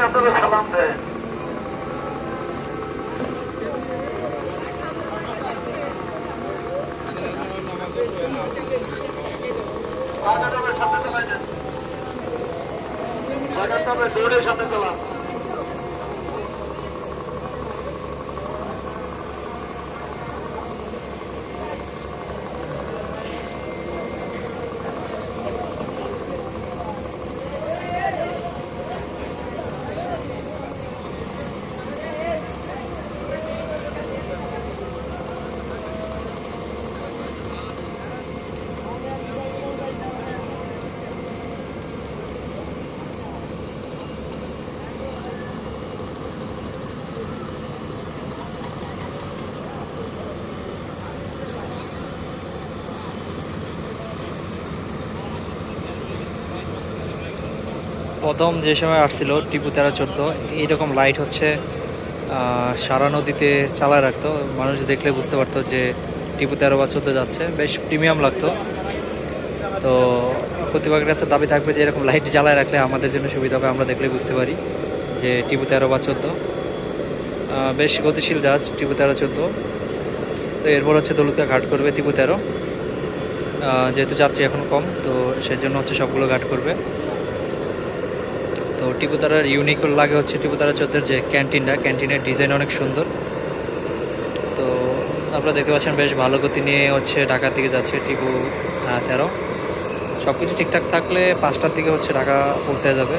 আপনারা সালাম সামনে চালান প্রথম যে সময় আসছিল, টিপু তেরো চোদ্দ, এইরকম লাইট হচ্ছে সারা নদীতে চালায় রাখতো। মানুষ দেখলে বুঝতে পারতো যে টিপু তেরো বা চোদ্দ যাচ্ছে। বেশ প্রিমিয়াম লাগতো। তো প্রতিভাগের কাছে দাবি থাকবে যে এরকম লাইট জ্বালায় রাখলে আমাদের জন্য সুবিধা হবে, আমরা দেখলে বুঝতে পারি যে টিপু তেরো বা চোদ্দ। বেশ গতিশীল জাহাজ, টিপু তেরো চোদ্দ। তো এরপর হচ্ছে দৌলতকা ঘাট করবে টিপু তেরো। যেহেতু যাত্রী এখন কম, তো সেজন্য হচ্ছে সবগুলো ঘাট করবে। তো টিপুতারার ইউনিক লাগে হচ্ছে টিপুতারা চোদ্দের যে ক্যান্টিনটা ক্যান্টিনের ডিজাইন অনেক সুন্দর। তো আপনারা দেখতে পাচ্ছেন বেশ ভালো গতি নিয়ে হচ্ছে ঢাকার দিকে যাচ্ছে টিপু তেরো। সব কিছু ঠিকঠাক থাকলে পাঁচটার দিকে হচ্ছে ঢাকা পৌঁছে যাবে।